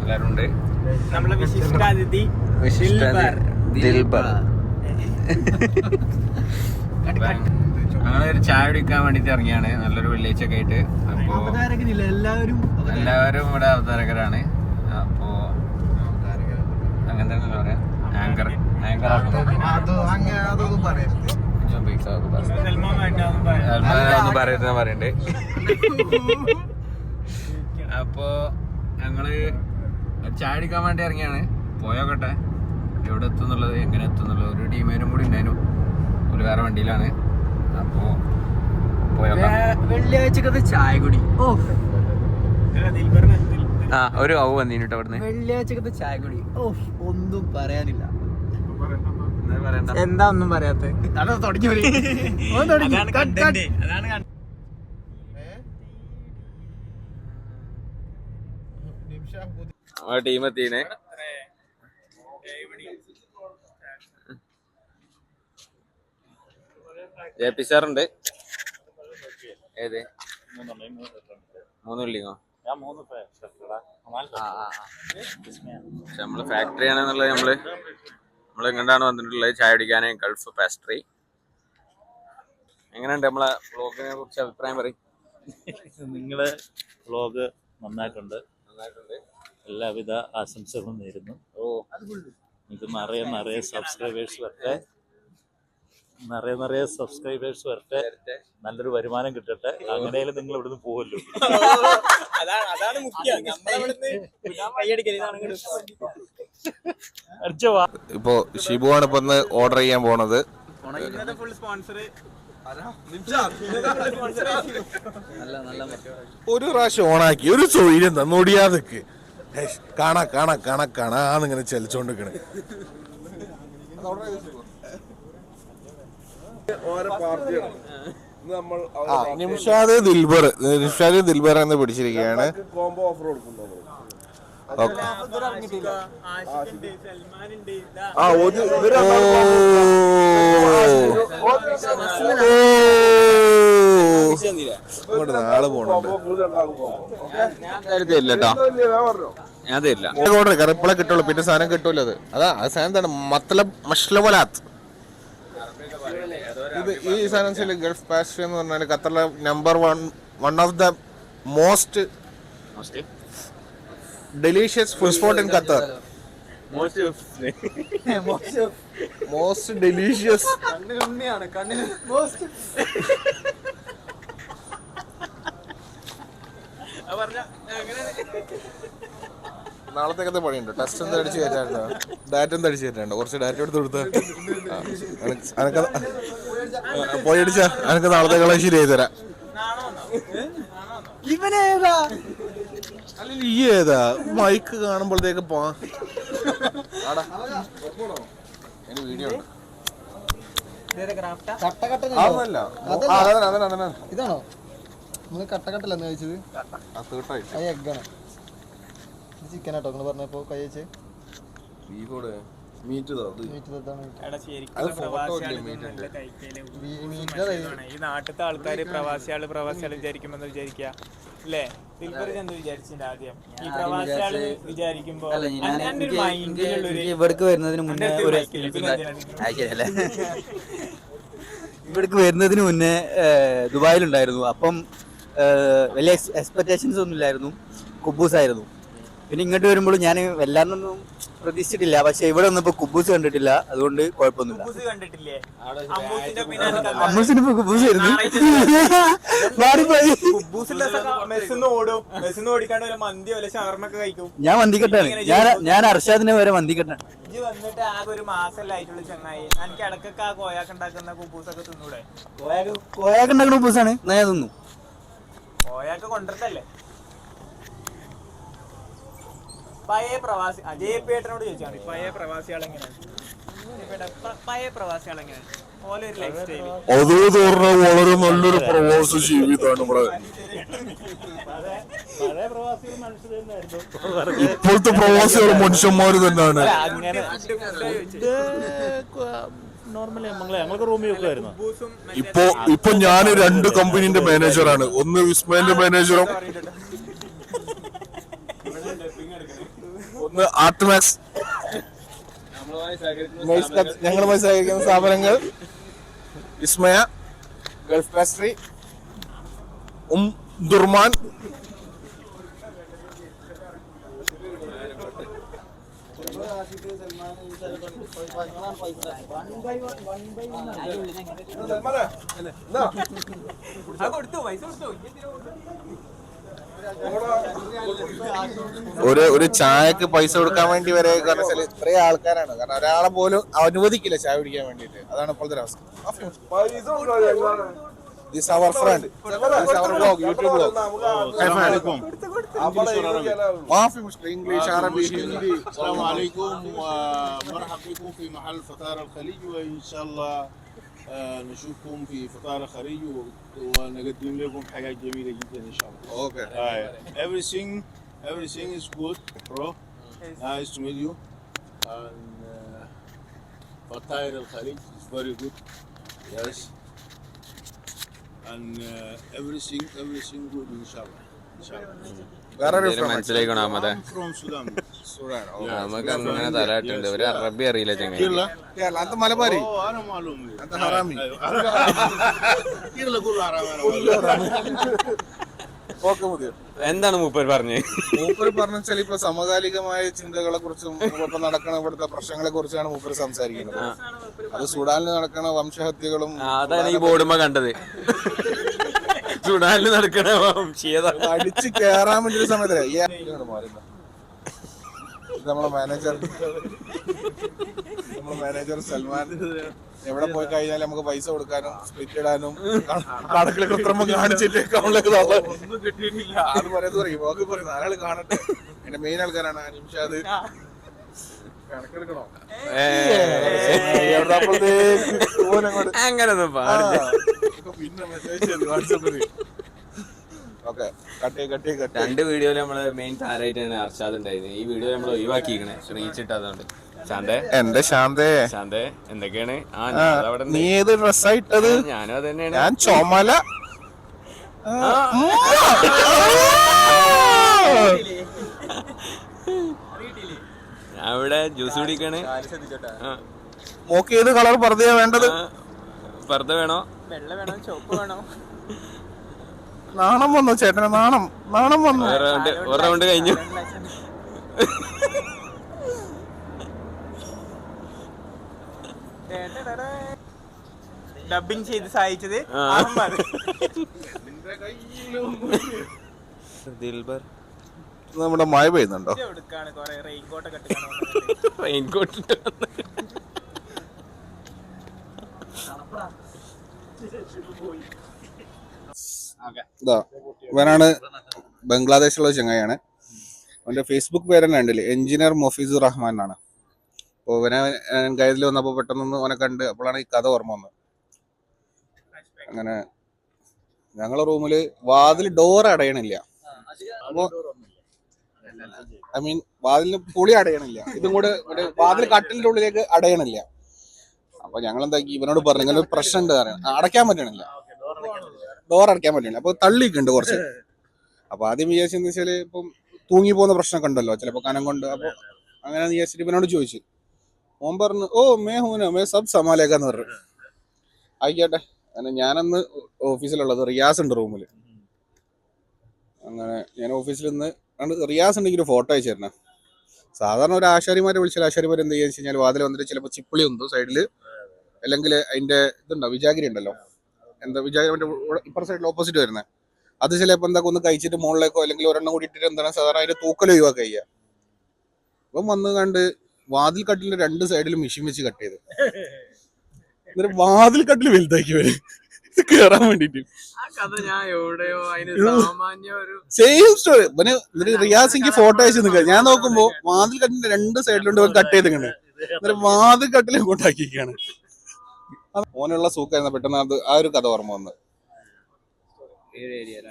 എല്ലാരും ഉണ്ട് നമ്മളെ വിശിഷ്ടാതിഥി ദിൽബർ. ഞങ്ങളൊരു ചായ കുടിക്കാൻ വേണ്ടിട്ട് ഇറങ്ങിയാണ്. നല്ലൊരു വെള്ളിയാഴ്ച ഒക്കെ ആയിട്ട്. അപ്പോ എല്ലാവരും എല്ലാവരും ഇവിടെ അവതാരകരാണ്. അപ്പോ അങ്ങനെ തന്നെ പറയാ? ആങ്കർ ആങ്കർ അത് അപ്പോ ഞങ്ങൾ ചായ അടിക്കാൻ വേണ്ടി ഇറങ്ങിയാണ്. പോയോക്കട്ടെ. എവിടെ എത്തുന്നുള്ളത് എങ്ങനെ എത്തുന്നുള്ളത് ഒരു ടീമേനും കൂടി ഉണ്ടായിരുന്നു. ഒരു വേറെ വണ്ടിയിലാണ്. അപ്പോ പോയോക്കാം. വെള്ളിയാഴ്ചക്കത്തെ ചായ കുടി. ഓ. ആ ഒരു ഔ വന്നീന് കേട്ടോ അവിടുന്ന്. വെള്ളിയാഴ്ചക്കത്തെ ചായ കുടി. ഓ ഒന്നും പറയാനില്ല. എന്താ പറയണ്ട? എന്താ ഒന്നും പറയാത്ത? തുടങ്ങി വരി. ഓൻ തുടങ്ങി. അതാണ് കട്ട്, കട്ട്. കണ്ടന്റ് അതാണ് content. ആ ടീം എത്തീനെ. ജെ പി സാർ ഏത് മൂന്ന് ബിൽഡിങ്ങോ നമ്മൾ ഫാക്ടറി ആണെന്നുള്ളത് നമ്മൾ നമ്മൾ എങ്ങോട്ടാണ് വന്നിട്ടുള്ളത്? ചായ അടിക്കാന് ഗൾഫ് പാസ്ട്രി എങ്ങനെയുണ്ട് നമ്മളെ ബ്ലോഗിനെ കുറിച്ച് അഭിപ്രായം പറയും. നിങ്ങളെ നന്നായിട്ടുണ്ട് നന്നായിട്ടുണ്ട്. എല്ലാവിധ ആശംസകളും നേരുന്നു. ഓ. ഇത് നിറയെ നിറയെ സബ്സ്ക്രൈബേഴ്സ് വരട്ടെ. നിറയെ നിറയെ സബ്സ്ക്രൈബേഴ്സ് വരട്ടെ. നല്ലൊരു വരുമാനം കിട്ടട്ടെ. അങ്ങനെയാലും നിങ്ങൾ ഇവിടുന്ന് പോകല്ലോ അതാണ് അതാണ് ആണ് ഇപ്പോ ഷിബുവാണ് ഇപ്പൊ ഓർഡർ ചെയ്യാൻ പോണത്. ഇന്നത്തെ ഫുൾ സ്പോൺസർ ഒരു പ്രാവശ്യം ഓണാക്കി ഒരു സൗകര്യം തന്നോടിയാതൊക്കെ കാണാ കാണാ കാണാ കാണാന്നിങ്ങനെ ചലിച്ചോണ്ടിരിക്കണേ. നിമിഷാദ് ദിൽബർ നിമിഷാദ് ദിൽബർ എന്ന് പിടിച്ചിരിക്കുകയാണ്. കോംബോ ഓഫർ കൊടുക്കുന്നത് ആ ഒരു ഇവർ ഇങ്ങോട്ട് നാളെ പോണുണ്ട്. ഞാൻ തരില്ല കേട്ടോ. ഞാൻ തരില്ല. ഓർഡർ കിട്ടുള്ളൂ. പിന്നെ സാധനം കിട്ടൂല അത്. അതാ ആ സാധനം തന്നെ മത്തലബ് മഷ്ലവലാത്ത്. ഇത് ഈ സാധനം ഗൾഫ് പാസ്റ്റ് എന്ന് പറഞ്ഞാൽ ഖത്തറിലെ number one one of the most delicious food spot in Qatar most delicious നാളത്തേക്കത്തെ പണിയുണ്ട്. ടെസ്റ്റ് എന്താ അടിച്ച് കയറ്റാറുണ്ടോ ഡാറ്റ എന്താ അടിച്ച് കയറ്റാണ്ട് കുറച്ച് ഡാറ്റ എടുത്ത് കൊടുത്ത്. അനക്ക് പോയി അടിച്ചാ. അനക്ക് നാളത്തേക്കുള്ള ശരിയായി തരാം. ഇവനേതാ? അല്ല ഈ ഏതാ? മൈക്ക് കാണുമ്പോഴത്തേക്ക് പോ. ഇതാണോ? നമ്മൾ കട്ടകട്ടല്ലെന്ന് കഴിച്ചത്? അത് എഗ്ഗാണ്. ഇത് ചിക്കൻ ആട്ടോ നിങ്ങൾ പറഞ്ഞപ്പോ കൈ വെച്ച്. മീറ്റ് നാട്ടിലത്തെ ആൾക്കാര് പ്രവാസികൾ പ്രവാസികൾ വിചാരിക്കുമെന്ന് വിചാരിക്കുക. അല്ലേ ഇവിടേക്ക് വരുന്നതിന് മുന്നേ ഒരു ഇവിടേക്ക് വരുന്നതിന് മുന്നേ ദുബായിലുണ്ടായിരുന്നു. അപ്പം വലിയ എക്സ്പെക്ടേഷൻസ് ഒന്നും ഇല്ലായിരുന്നു. കുബൂസ് ആയിരുന്നു പിന്നെ ഇങ്ങോട്ട് വരുമ്പോൾ ഞാൻ വല്ലാണ്ടൊന്നും പ്രതീക്ഷിച്ചിട്ടില്ല. പക്ഷെ ഇവിടെ വന്നപ്പോ കുബൂസ് കണ്ടിട്ടില്ല. അതുകൊണ്ട് കുഴപ്പമൊന്നുമില്ല. അമ്മൂസിന്റെ ഇപ്പൊ കുബൂസ് വരുന്നു മാറിപ്പോയി. കഴിക്കും. ഞാൻ മന്തിക്കെട്ടാണ്. ഞാൻ ഞാൻ അർഷാദിനെ വരെ മന്തിക്കെട്ടാണ്. ഇജ്ജ് വന്നിട്ട് ആകെ ഒരു മാസമല്ല ആയിട്ടുള്ള ചങ്ങായി. എനിക്ക് ഇടക്കൊക്കെ ആ കോയാക്ക് ഉണ്ടാക്കുന്ന കുബൂസൊക്കെ തിന്നൂടെ? കോയാക്ക് ഉണ്ടാക്കുന്ന കുബൂസാണ്. ഞാൻ തിന്നു. കോയാക്ക് കൊണ്ടിട്ടല്ലേ പഴയ പ്രവാസി അജയ് പേട്ടനോട് ചോദിച്ചാണ് പഴയ പ്രവാസികൾ എങ്ങനെയാണ്? പഴയ പ്രവാസികൾ എങ്ങനെയാണ്? അത് വളരെ നല്ലൊരു പ്രവാസ ജീവിതമാണ് ഇവിടെ. ഇപ്പോഴത്തെ പ്രവാസികൾ മനുഷ്യന്മാര് തന്നെയാണ്. അങ്ങനെ നോർമലി നമ്മളെ ഞങ്ങൾക്ക് റൂമിൽ വെക്കുമായിരുന്നു ഇപ്പോ ഇപ്പൊ ഇപ്പൊ ഞാൻ രണ്ട് കമ്പനീന്റെ മാനേജറാണ് ഒന്ന് വിസ്മയന്റെ മാനേജറും ഒന്ന് ആർട്ട്മാക്സ് ഞങ്ങളുമായി സഹകരിക്കുന്ന സ്ഥാപനങ്ങൾ വിസ്മയ ഗൾഫ് പാസ്ട്രി ഉം ദുർമാൻ. കൊടുത്തു പൈസ കൊടുത്തു. ഒരു ഒരു ചായക്ക് പൈസ കൊടുക്കാൻ വേണ്ടി വരെ കാരണം വെച്ചാൽ ഇത്രയും ആൾക്കാരാണ്. കാരണം ഒരാളെ പോലും അനുവദിക്കില്ല ചായ കുടിക്കാൻ വേണ്ടിയിട്ട്. അതാണ് ഇപ്പോഴത്തെ ഒരു അവസ്ഥ. This our friend this our blog YouTube blog മാഫി മുഷ്കിൽ ഇംഗ്ലീഷ് അറബി ഹിന്ദി അസ്സലാമു അലൈക്കും മർഹബിക്കും ഫി മഹൽ ഫതാർ അൽ ഖലീജ് വ ഇൻഷാ അല്ലാഹ് نشوفكم في فطار الخليج و- ونقدم لكم حاجات جميله جدا ان شاء الله. أوكي Uh, everything everything is good, bro. Nice to meet you. And uh, فطاير الخليج is very good. Yes. And uh, everything everything good in شاء الله. ان شاء الله. മനസ്സിലാക്കണം അതെ നമുക്ക് അങ്ങനെ തലയിട്ടുണ്ട് ഒരു അറബി അറിയില്ല ചങ്ങ അത് മലബാരി? അത് ഹറാമി? എന്താണ് മൂപ്പർ പറഞ്ഞത് മൂപ്പർ പറഞ്ഞാൽ ഇപ്പൊ സമകാലികമായ ചിന്തകളെ കുറിച്ചും ഇപ്പൊ നടക്കണ ഇവിടുത്തെ പ്രശ്നങ്ങളെ കുറിച്ചാണ് മൂപ്പർ സംസാരിക്കുന്നത്. അത് സുഡാനിൽ നടക്കണ വംശഹത്യകളും അതാണ് ഈ ബോർഡുമ്പോ കണ്ടത്. സുഡാനിൽ നടക്കണ വംശീയത അടിച്ച് കേറാൻ വേണ്ടി ഒരു സമയത്ത് നമ്മളെ മാനേജർ നമ്മളെ മാനേജർ സൽമാൻ. എവിടെ പോയി കഴിഞ്ഞാൽ നമുക്ക് പൈസ കൊടുക്കാനും സ്പ്ലിറ്റ് ഇടാനും കണക്കിലെ കൃത്രിമം കാണിച്ചിട്ട് അക്കൗണ്ടിലേക്ക് ഒന്നും കിട്ടിയിട്ടില്ല. അത് പറയുന്നത് പറയും ബാക്കി പറയും നാലാൾ കാണട്ടെ. എന്റെ മെയിൻ ആൾക്കാരാണ് നിമിഷാദ് കണക്കെടുക്കണോ? എവിടെ പിന്നെ മെസ്സേജ് വാട്സപ്പിൽ ഓക്കെ കട്ടി കട്ടി കട്ടി രണ്ട് വീഡിയോയിൽ നമ്മൾ മെയിൻ താരായിട്ടാണ് അർഷാദ് ഉണ്ടായിരുന്നത്. ഈ വീഡിയോ നമ്മൾ ഒഴിവാക്കിയിരിക്കണേ. ശ്രീച്ചിട്ട് അതുകൊണ്ട് ശാന്തേ? എന്റെ ശാന്തേ? ശാന്തേ എന്തൊക്കെയാണ്? ആ ഞാൻ അവിടെ നീ ഏത് ഡ്രസ്സാ ഇട്ടത്? ഞാനും അത് തന്നെയാണ്. ഞാൻ ചുമല. ഞാൻ ഇവിടെ ജ്യൂസ് കുടിക്കാണ്. മോക്ക് ഏത് കളർ പറഞ്ഞ വേണ്ടത്? പർദ്ദ വേണോ? വെള്ള വേണോ? ചോപ്പ് വേണോ? നാണം വന്നു ചേട്ടന് നാണം നാണം വന്നു. ഒരു റൗണ്ട് ഒരു റൗണ്ട് കഴിഞ്ഞു. ഡബിങ് ചെയ്ത് സഹായിച്ചത് ദിൽബർ. നമ്മുടെ മഴ പെയ്യുന്നുണ്ടോ? റെയിൻകോട്ട് റെയിൻകോട്ട് ഇട്ട് വന്ന്. ഇതാ ഇവനാണ് ബംഗ്ലാദേശിലുള്ള ചങ്ങായാണ് അവന്റെ ഫേസ്ബുക്ക് പേര് തന്നെ ഉണ്ടല്ലേ എഞ്ചിനീയർ മൊഫീസുർ റഹ്മാൻ ആണ് അപ്പോൾ ഇവനെ ഗൈഡിൽ വന്നപ്പോൾ പെട്ടെന്ന് ഓനെ കണ്ട് അപ്പോഴാണ് ഈ കഥ ഓർമ്മ വന്നത്. അങ്ങനെ ഞങ്ങളെ റൂമിൽ വാതിൽ ഡോർ അടയണില്ല. അപ്പൊ ഐ മീൻ വാതിലിന് പുളി അടയണില്ല. ഇതും കൂടെ വാതിൽ കട്ടിലിന്റെ ഉള്ളിലേക്ക് അടയണില്ല. അപ്പൊ ഞങ്ങൾ എന്താക്കി ഇവനോട് പറഞ്ഞു ഇങ്ങനെ പ്രശ്നം ഉണ്ട് അടയ്ക്കാൻ പറ്റണില്ല. ഡോർ അടയ്ക്കാൻ പറ്റണില്ല. അപ്പൊ തള്ളിക്കുണ്ട് കുറച്ച്. അപ്പൊ ആദ്യം വിചാരിച്ചെന്ന് വെച്ചാൽ ഇപ്പം തൂങ്ങി പോകുന്ന പ്രശ്നമൊക്കെ ഉണ്ടല്ലോ ചിലപ്പോ കനം കൊണ്ട്. അപ്പൊ അങ്ങനെ വിചാരിച്ചിട്ട് ഇവനോട് ചോദിച്ചു. ഓം പറഞ്ഞു ഓ മേ ഹൂന മേ സബ് സമാലേക്കാന്ന് പറഞ്ഞു. ആയിക്കോട്ടെ. അങ്ങനെ ഞാനന്ന് ഓഫീസിലുള്ളത് റിയാസ് ഉണ്ട് റൂമിൽ അങ്ങനെ ഞാൻ ഓഫീസിൽ നിന്ന് റിയാസ് ഉണ്ടെങ്കിൽ ഫോട്ടോ അയച്ചു തരണം സാധാരണ ഒരു ആശാരിമാരെ വിളിച്ചാൽ ആശാരിമാർ എന്ത് ചെയ്യുക കഴിഞ്ഞാൽ വാതിൽ വന്നിട്ട് ചിലപ്പോൾ ചിപ്പിളി ഉണ്ടോ സൈഡിൽ അല്ലെങ്കിൽ അതിന്റെ ഇതുണ്ടോ വിജാഗിരി ഉണ്ടല്ലോ. എന്താ വിജാഗിരി ഇപ്പുറ സൈഡിൽ ഓപ്പോസിറ്റ് വരുന്നത് അത് ചിലപ്പോൾ എന്താ ഒന്ന് കഴിച്ചിട്ട് മുകളിലേക്കോ അല്ലെങ്കിൽ ഒരെണ്ണം കൂടിയിട്ട് എന്താണ് സാധാരണ അതിന്റെ തൂക്കൽ ഒഴിവാക്കുക ചെയ്യുക. അപ്പം വന്ന് കണ്ട് വാതിൽ കട്ടിലിന്റെ രണ്ട് സൈഡിലും മെഷീൻ വെച്ച് കട്ട് ചെയ്ത്. എന്നിട്ട് വാതിൽ കട്ടിൽ വലുതാക്കി വരും കേറാൻ വേണ്ടിട്ട്. ആ കഥ ഞാൻ എവിടെയോ അതിന് സാമാന്യ ഒരു സെയിം സ്റ്റോറി ഇവന് എന്നിട്ട് റിയാസിക്ക് ഫോട്ടോ അയച്ചു നിൽക്കുക ഞാൻ നോക്കുമ്പോ വാതിൽ കട്ടിന്റെ രണ്ട് സൈഡിലുണ്ട് കട്ട് ചെയ്ത് എന്നിട്ട് വാതിൽ കട്ടിൽ കൊണ്ടാക്കിയിരിക്കുകയാണ്. ഓനുള്ള സൂക്കായിരുന്നു പെട്ടെന്ന് അത് ആ ഒരു കഥ ഓർമ്മ വന്നത് ഇത്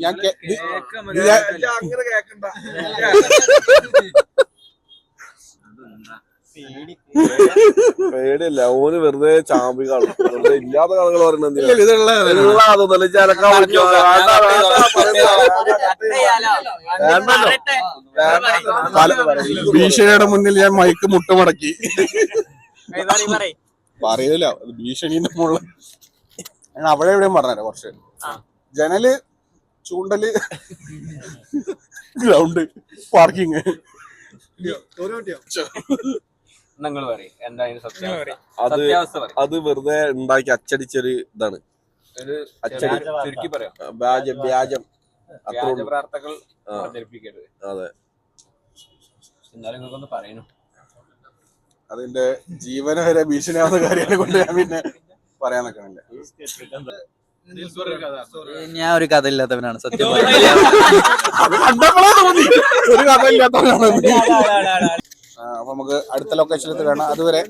ഞാൻ കേ- ഇത് ഇത് ഞാൻ- പേടിയല്ല ഓന് വെറുതെ ചാമ്പി കാണും. വെറുതെ ഇല്ലാത്ത കഥകൾ പറയുന്നത്. ഭീഷണിയുടെ മുന്നിൽ ഞാൻ മൈക്ക് മുട്ടുമടക്കി. പറയും പറയും. പറയൂല. ഭീഷണിന്റെ മുകളിൽ ഞാൻ അവിടെ എവിടെയും പറഞ്ഞുതരാം കുറച്ച്. ജനൽ ചൂണ്ടൽ ഗ്രൗണ്ട് പാർക്കിങ്. അത് അത് വെറുതെ ഉണ്ടാക്കി അച്ചടിച്ചൊരു ഇതാണ്. വ്യാജം വ്യാജം. പ്രാർത്ഥകൾ അതെ. എന്നാലും പറയണു. അതിന്റെ ജീവന വരെ ഭീഷണിയാവുന്ന കാര്യങ്ങളെ കൊണ്ട് ഞാൻ പിന്നെ പറയാൻ നിൽക്കണില്ല ഞാൻ ഒരു കഥ ഇല്ലാത്തവനാണ് സത്യം തോന്നി. ഒരു കഥ ഇല്ലാത്തവനാണ് അപ്പൊ നമുക്ക് അടുത്ത ലൊക്കേഷനിൽ വേണം അതുവരെ.